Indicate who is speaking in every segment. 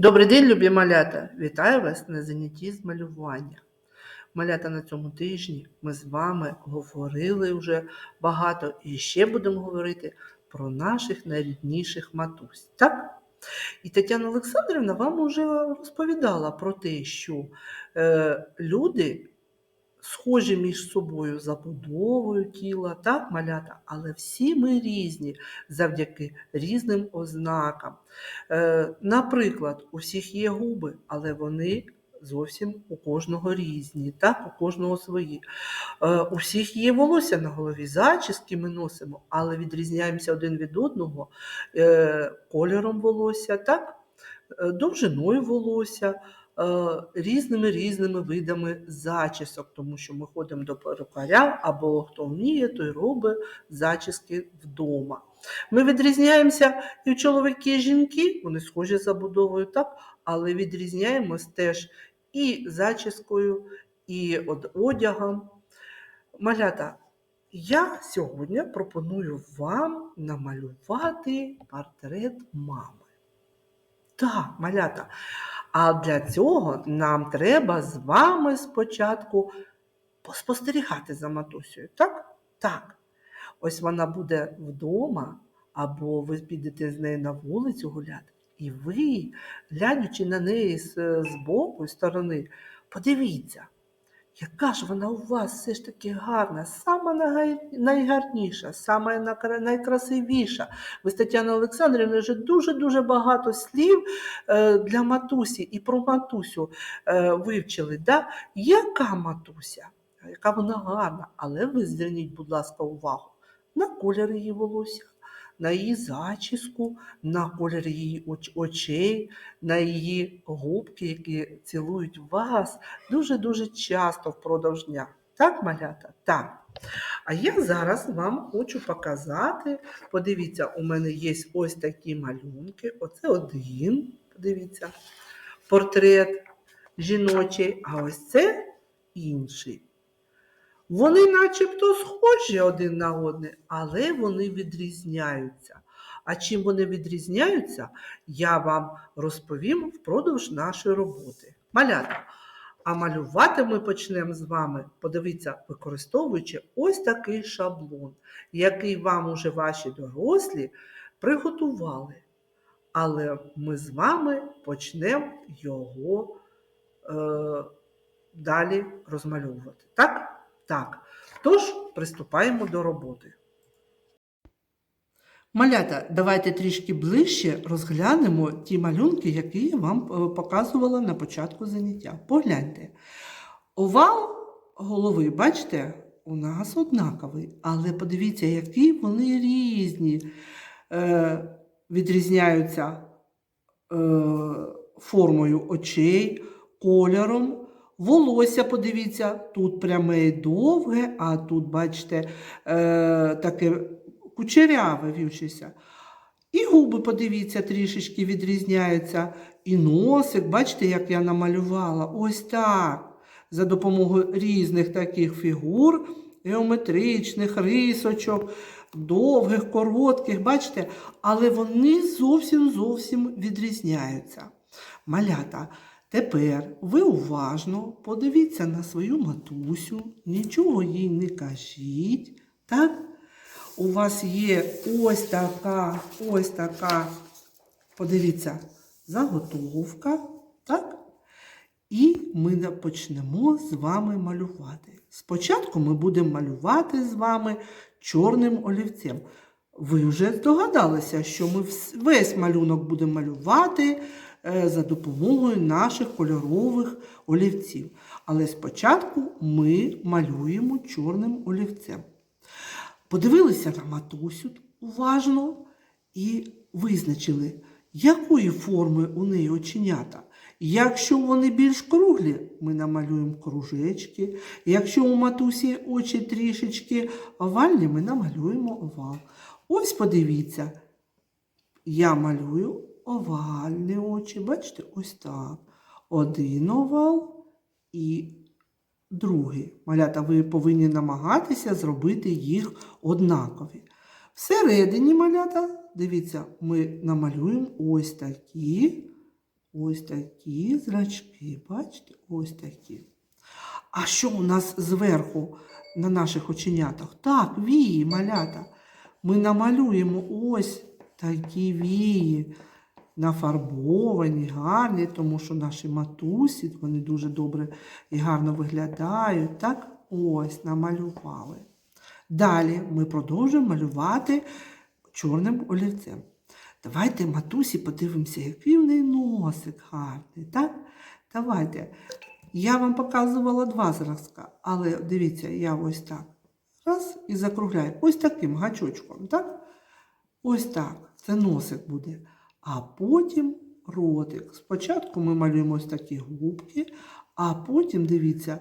Speaker 1: Добрий день, любі малята! Вітаю вас на занятті з малювання. Малята на цьому тижні ми з вами говорили вже багато і ще будемо говорити про наших найрідніших матусь. Так? І Тетяна Олександрівна вам уже розповідала про те, що е, люди схожі між собою забудовою тіла, так, малята, але всі ми різні завдяки різним ознакам. Е, Наприклад, у всіх є губи, але вони зовсім у кожного різні, так, у кожного свої. Е, У всіх є волосся на голові, зачіски ми носимо, але відрізняємося один від одного е, кольором волосся, так, е, довжиною волосся. Е, Різними різними видами зачісок, тому що ми ходимо до перукаря, або хто вміє, той робить зачіски вдома. Ми відрізняємося і чоловіки, і жінки, вони схожі за будовою, так, але відрізняємось теж і зачіскою, і од- одягом. Малята, я сьогодні пропоную вам намалювати портрет мами. Так, малята. А для цього нам треба з вами спочатку поспостерігати за матусею. Так? Так. Ось вона буде вдома, або ви підете з нею на вулицю гуляти, і ви, глянучи на неї з, з боку, з сторони, подивіться, яка ж вона у вас все ж таки гарна, сама найгарніша, сама найкрасивіша. Ви з Тетяною вже дуже-дуже багато слів е, для матусі і про матусю е, вивчили. Да? Яка матуся? Яка вона гарна, але ви зверніть, будь ласка, увагу на колір її волосся, на її зачіску, на колір її оч- очей, на її губки, які цілують вас дуже-дуже часто впродовж дня. Так, малята? Так. А я зараз вам хочу показати. Подивіться, у мене є ось такі малюнки. Оце один, подивіться, портрет жіночий, а ось це інший. Вони начебто схожі один на одне, але вони відрізняються. А чим вони відрізняються, я вам розповім впродовж нашої роботи. Малята. А малювати ми почнемо з вами, подивіться, використовуючи ось такий шаблон, який вам уже ваші дорослі приготували. Але ми з вами почнемо його е, далі розмальовувати. Так? Так. Тож приступаємо до роботи. Малята, давайте трішки ближче розглянемо ті малюнки, які я вам е, показувала на початку заняття. Погляньте. Овал голови, бачите, у нас однаковий, але подивіться, які вони різні. Е, відрізняються е, формою очей, кольором. Волосся, подивіться, тут пряме і довге, а тут, бачите, е, таке кучеряве вівчися. І губи, подивіться, трішечки відрізняються. І носик, бачите, як я намалювала. Ось так. За допомогою різних таких фігур, геометричних рисочок, довгих, коротких, бачите, але вони зовсім зовсім відрізняються. Малята, тепер ви уважно подивіться на свою матусю, нічого їй не кажіть. Так? У вас є ось така, ось така, подивіться, заготовка, так? І ми почнемо з вами малювати. Спочатку ми будемо малювати з вами чорним олівцем. Ви вже здогадалися, що ми весь малюнок будемо малювати за допомогою наших кольорових олівців. Але спочатку ми малюємо чорним олівцем. Подивилися на матусю уважно і визначили, якої форми у неї оченята. Якщо вони більш круглі, ми намалюємо кружечки. Якщо у матусі очі трішечки овальні, ми намалюємо овал. Ось подивіться, я малюю овальні очі. Бачите, ось так. Один овал і другий. Малята, ви повинні намагатися зробити їх однакові. Всередині малята, дивіться, ми намалюємо ось такі ось такі зрачки. Бачите? Ось такі. А що у нас зверху на наших оченятах? Так, вії, малята. Ми намалюємо ось такі вії. Нафарбовані, гарні, тому що наші матусі, вони дуже добре і гарно виглядають. Так, ось намалювали. Далі ми продовжуємо малювати чорним олівцем. Давайте матусі подивимося, який в неї носик гарний. Так? Давайте. Я вам показувала два зразка, але дивіться, я ось так. Раз і закругляю. Ось таким гачочком. Так? Ось так. Це носик буде. А потім ротик. Спочатку ми малюємо ось такі губки, а потім, дивіться,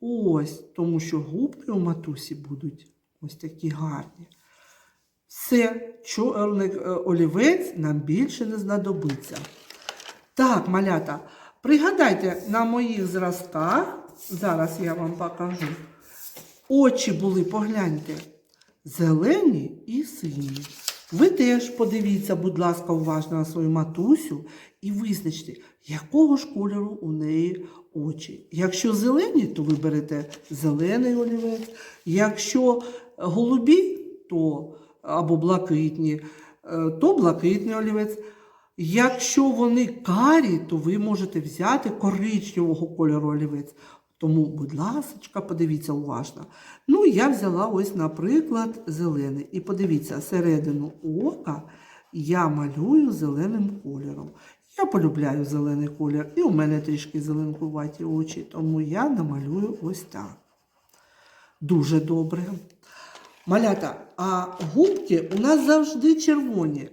Speaker 1: ось, тому що губки у матусі будуть ось такі гарні. Все, чорний е, олівець нам більше не знадобиться. Так, малята, пригадайте на моїх зразках, зараз я вам покажу. Очі були, погляньте, зелені і сині. Ви теж подивіться, будь ласка, уважно на свою матусю і визначте, якого ж кольору у неї очі. Якщо зелені, то ви берете зелений олівець. Якщо голубі, то або блакитні, е, то блакитний олівець. Якщо вони карі, то ви можете взяти коричневого кольору олівець. Тому, будь ласка, подивіться уважно. Ну, я взяла ось, наприклад, зелений. І подивіться, середину ока я малюю зеленим кольором. Я полюбляю зелений колір, і у мене трішки зеленкуваті очі, тому я намалюю ось так. Дуже добре. Малята, а губки у нас завжди червоні.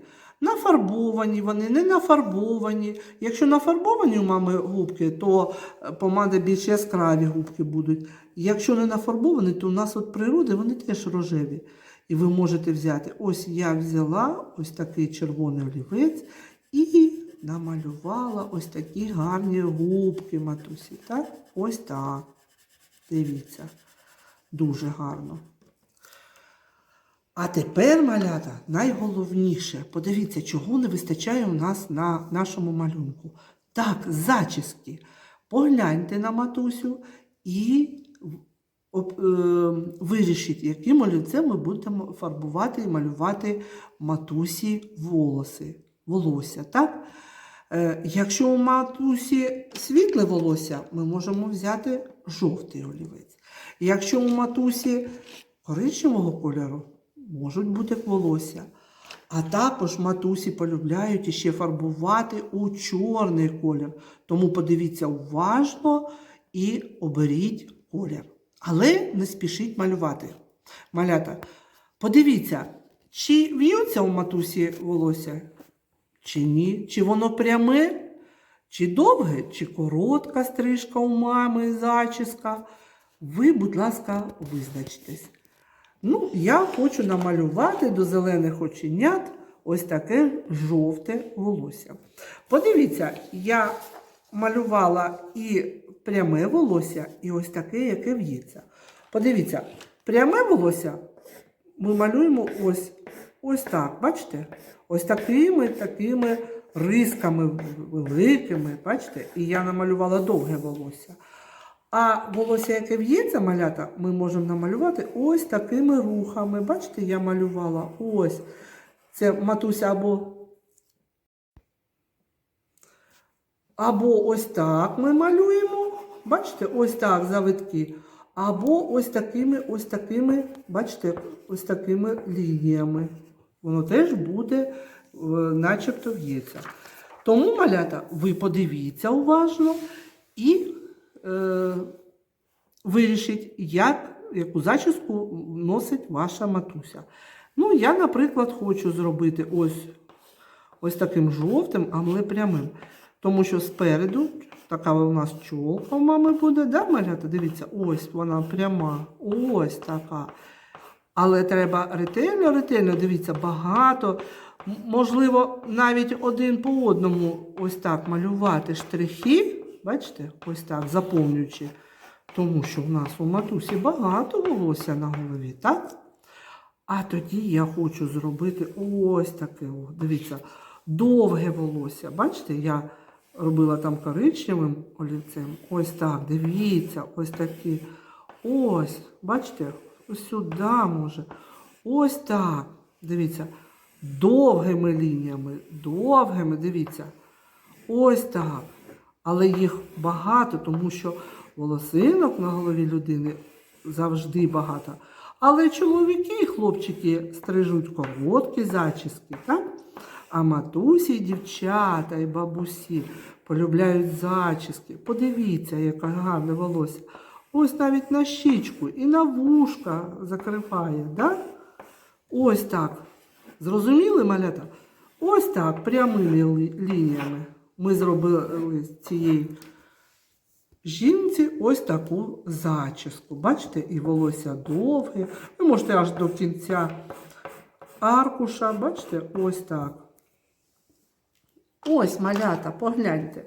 Speaker 1: Нафарбовані вони, не нафарбовані. Якщо нафарбовані у мами губки, то е, помада більш яскраві губки будуть. Якщо не нафарбовані, то у нас от природи вони теж рожеві. І ви можете взяти. Ось я взяла ось такий червоний олівець і намалювала ось такі гарні губки матусі. Так? Ось так. Дивіться. Дуже гарно. А тепер, малята, найголовніше, подивіться, чого не вистачає у нас на нашому малюнку. Так, зачіски. Погляньте на матусю і е, вирішіть, яким олівцем ми будемо фарбувати і малювати матусі волоси, волосся. Так? Е, якщо у матусі світле волосся, ми можемо взяти жовтий олівець. Якщо у матусі коричневого кольору, можуть бути волосся. А також матусі полюбляють іще фарбувати у чорний колір. Тому подивіться уважно і оберіть колір. Але не спішіть малювати. Малята, подивіться, чи в'ються у матусі волосся, чи ні? Чи воно пряме, чи довге, чи коротка стрижка у мами, зачіска. Ви, будь ласка, визначтесь. Ну, я хочу намалювати до зелених оченят ось таке жовте волосся. Подивіться, я малювала і пряме волосся, і ось таке, яке в'ється. Подивіться, пряме волосся ми малюємо ось, ось так, бачите? Ось такими такими рисками великими, бачите? І я намалювала довге волосся. А волосся, яке в'ється малята, ми можемо намалювати ось такими рухами. Бачите, я малювала ось. Це матуся або. Або ось так ми малюємо. Бачите, ось так завитки. Або ось такими, ось такими, бачите, ось такими лініями. Воно теж буде, е, начебто в'ється. Тому, малята, ви подивіться уважно і е, вирішить, як, яку зачіску носить ваша матуся. Ну, я, наприклад, хочу зробити ось, ось таким жовтим, але прямим. Тому що спереду така у нас чолка у мами буде, да, малята? Дивіться, ось вона пряма, ось така. Але треба ретельно, ретельно, дивіться, багато. Можливо, навіть один по одному ось так малювати штрихи, бачите, ось так, заповнюючи. Тому що в нас у матусі багато волосся на голові, так? А тоді я хочу зробити ось таке. О, дивіться, довге волосся. Бачите, я робила там коричневим олівцем. Ось так, дивіться, ось такі. Ось, бачите, ось сюди може. Ось так. Дивіться. Довгими лініями, довгими, дивіться. Ось так. Але їх багато, тому що волосинок на голові людини завжди багато. Але чоловіки і хлопчики стрижуть короткі зачіски, так? А матусі, дівчата і бабусі полюбляють зачіски. Подивіться, яке гарне волосся. Ось навіть на щічку і на вушка закриває, так? Ось так. Зрозуміли, малята? Ось так, прямими лі- лініями. Ми зробили з цієї жінці ось таку зачіску. Бачите, і волосся довге. Ви можете аж до кінця аркуша, бачите, ось так. Ось малята, погляньте.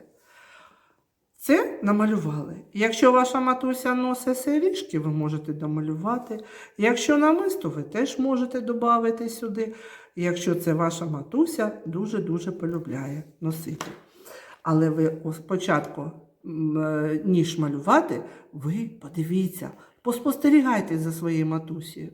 Speaker 1: Це намалювали. Якщо ваша матуся носить сережки, ви можете домалювати. Якщо намисто, ви теж можете додати сюди. Якщо це ваша матуся дуже-дуже полюбляє носити. Але ви спочатку, е, ніж малювати, ви подивіться, поспостерігайте за своєю матусею.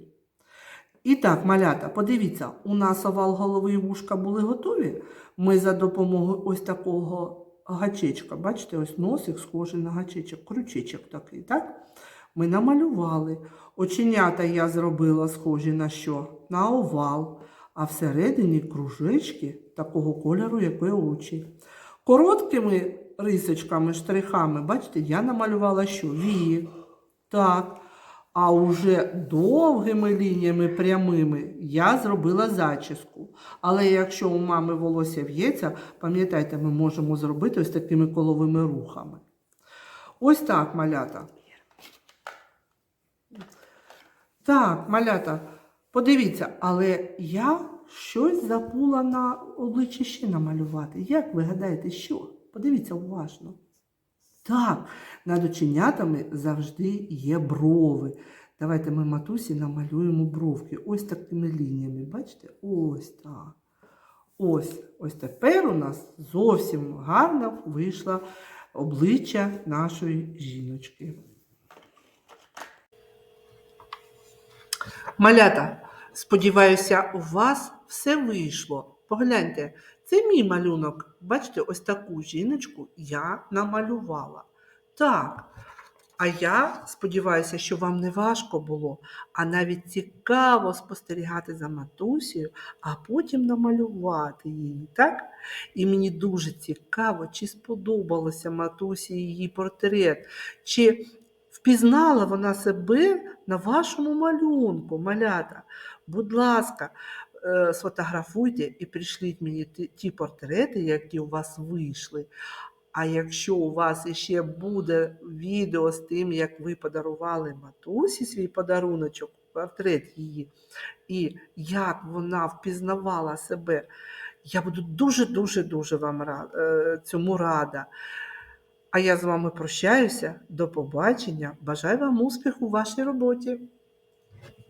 Speaker 1: І так, малята, подивіться, у нас овал голови і вушка були готові. Ми за допомогою ось такого гачечка, бачите, ось носик схожий на гачечок, крючечок такий, так? Ми намалювали. Оченята я зробила схожі на що? На овал, а всередині кружечки такого кольору, як і очі. Короткими рисочками, штрихами, бачите, я намалювала що? Вії. Так. А уже довгими лініями прямими я зробила зачіску. Але якщо у мами волосся в'ється, пам'ятайте, ми можемо зробити ось такими коловими рухами. Ось так, малята. Так, малята, подивіться, але я щось забула на обличчі ще намалювати. Як ви гадаєте, що? Подивіться уважно. Так, над оченятами завжди є брови. Давайте ми матусі намалюємо бровки. Ось такими лініями. Бачите? Ось так. Ось, ось тепер у нас зовсім гарно вийшло обличчя нашої жіночки. Малята, сподіваюся, у вас все вийшло. Погляньте, це мій малюнок. Бачите, ось таку жіночку я намалювала. Так. А я сподіваюся, що вам не важко було, а навіть цікаво спостерігати за матусею, а потім намалювати її, так? І мені дуже цікаво, чи сподобалося матусі її портрет, чи впізнала вона себе на вашому малюнку, малята. Будь ласка, е, сфотографуйте і прийшліть мені ті- портрети, які у вас вийшли. А якщо у вас іще буде відео з тим, як ви подарували матусі свій подаруночок, портрет її, і як вона впізнавала себе, я буду дуже-дуже дуже вам е, цьому рада. А я з вами прощаюся. До побачення. Бажаю вам успіху у вашій роботі.